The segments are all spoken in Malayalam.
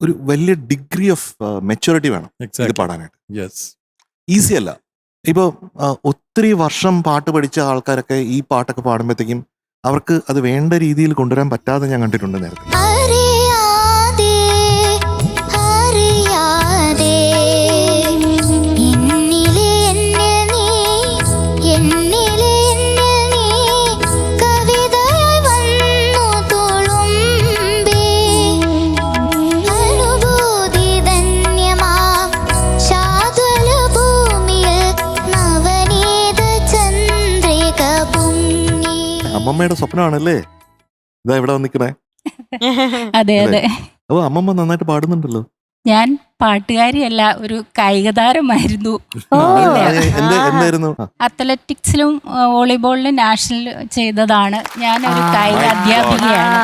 ഒരു വലിയ ഡിഗ്രി ഓഫ് മെച്യൂരിറ്റി വേണം ഇത് പാടാനായിട്ട്. യെസ് ഈസി അല്ല. ഇപ്പോൾ ഒത്തിരി വർഷം പാട്ട് പഠിച്ച ആൾക്കാരൊക്കെ ഈ പാട്ടൊക്കെ പാടുമ്പോഴത്തേക്കും അവർക്ക് അത് വേണ്ട രീതിയിൽ കൊണ്ടുവരാൻ പറ്റാതെ ഞാൻ കണ്ടിട്ടുണ്ട് നേരത്തെ. അമ്മമ്മയുടെ സ്വപ്നമാണല്ലേ ഇതാ ഇവിടെ വന്നിക്കണേ അതെ അതെ. ഓ അമ്മമ്മ നന്നായിട്ട് പാടുന്നുണ്ടല്ലോ. ഞാൻ പാട്ടുകാരിയല്ല ഒരു കായിക താരമായിരുന്നു അത്ലറ്റിക്സിലും വോളിബോളിലും നാഷണൽ ചെയ്തതാണ്. ഞാൻ ഒരു കായിക. അധ്യാപികയാണ്.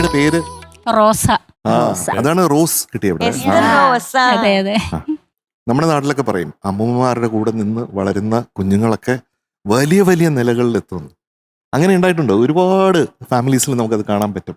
നിന്നു മമ്മിയുടെ പേര്? റോസ. ആ അതാണ് റോസ് കിട്ടിയ ഇവിടെ. Yes, ആ. അതെ അതെ. നമ്മുടെ നാട്ടിലൊക്കെ പറയും അമ്മൂമ്മമാരുടെ കൂടെ നിന്ന് വളരുന്ന കുഞ്ഞുങ്ങളൊക്കെ വലിയ വലിയ നിലകളിൽ എത്തുന്നു അങ്ങനെ ഉണ്ടായിട്ടുണ്ടോ? ഒരുപാട് ഫാമിലീസിൽ നമുക്കത് കാണാൻ പറ്റും.